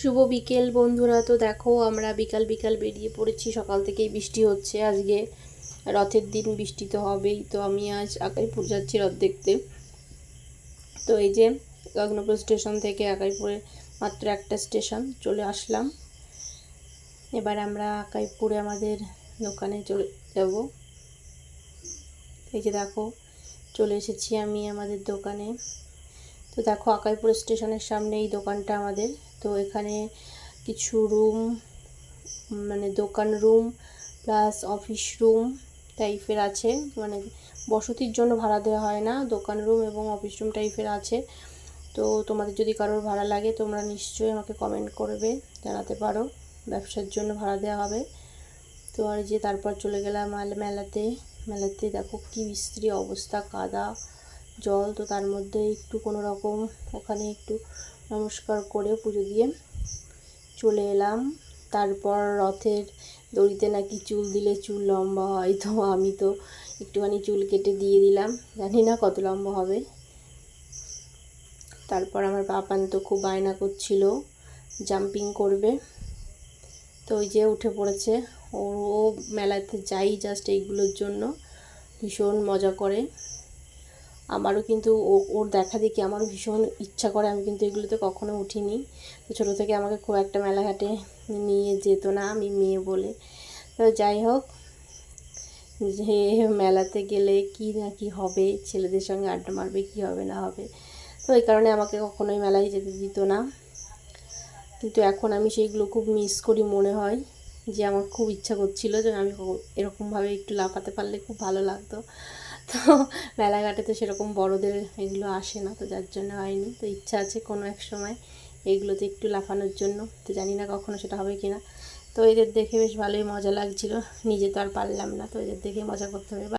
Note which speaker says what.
Speaker 1: শুভ বিকেল বন্ধুরা। তো দেখো, আমরা বিকাল বিকাল বেরিয়ে পড়েছি। সকাল থেকেই বৃষ্টি হচ্ছে। আজকে রথের দিন বৃষ্টি তো হবেই। তো আমি আজ আকাইপুর যাচ্ছি রথ দেখতে। তো এই যে গগনপুর স্টেশন থেকে আকাইপুরে মাত্র একটা স্টেশন, চলে আসলাম। এবার আমরা আকাইপুরে আমাদের দোকানে চলে যাব। এই যে দেখো, চলে এসেছি আমি আমাদের দোকানে। তো দেখো আকাইপুর স্টেশনের সামনে এই দোকানটা আমাদের। তো এখানে কিছু রুম মানে দোকান রুম প্লাস অফিস রুম টাইপের আছে। মানে বসতির জন্য ভাড়া দেওয়া হয় না, দোকান রুম এবং অফিস রুম টাইপের আছে। তো তোমাদের যদি কারোর ভাড়া লাগে, তোমরা নিশ্চয়ই আমাকে কমেন্ট করবে, জানাতে পারো। ব্যবসার জন্য ভাড়া দেওয়া হবে। তো আর যে তারপর চলে গেলাম মেলাতে। মেলাতে দেখো কি বিস্ত্রী অবস্থা, কাদা। জল, তো তার মধ্যে একটু কোনো রকম ওখানে একটু নমস্কার করে পুজো দিয়ে চলে এলাম। তারপর রথের দড়িতে নাকি চুল দিলে চুল লম্বা হয়, তো আমি তো একটুখানি চুল কেটে দিয়ে দিলাম। জানি না কত লম্বা হবে। তারপর আমার পাপান তো খুব বায়না করছিল জাম্পিং করবে। তো ওই যে উঠে পড়েছে, ও ও মেলাতে যাই জাস্ট এইগুলোর জন্য, ভীষণ মজা করে। আমারও কিন্তু ওর দেখা দেখি আমারও ভীষণ ইচ্ছা করে, আমি কিন্তু এগুলোতে কখনো উঠিনি। তো ছোটো থেকে আমাকে খুব একটা মেলাঘাটে নিয়ে যেত না, আমি মেয়ে বলে। তো যাই হোক, যে মেলাতে গেলে কি না কি হবে, ছেলেদের সঙ্গে আড্ডা মারবে, কি হবে না হবে, তো এই কারণে আমাকে কখনোই মেলায় যেতে দিত না। কিন্তু এখন আমি সেইগুলো খুব মিস করি মনে হয়। যে আমার খুব ইচ্ছা করছিল যে আমি এরকমভাবে একটু লাফাতে পারলে খুব ভালো লাগতো। তো মেলাঘাটে তো সেরকম বড়দের এগুলো আসে না, তো যার জন্য হয়নি। তো ইচ্ছা আছে কোনো এক সময় এইগুলোতে একটু লাফানোর জন্য। তো জানি না কখনো সেটা হবে কি না তো এদের দেখে বেশ ভালোই মজা লাগছিল। নিজে তো আর পারলাম না, তো এদের দেখে মজা করতে হবে।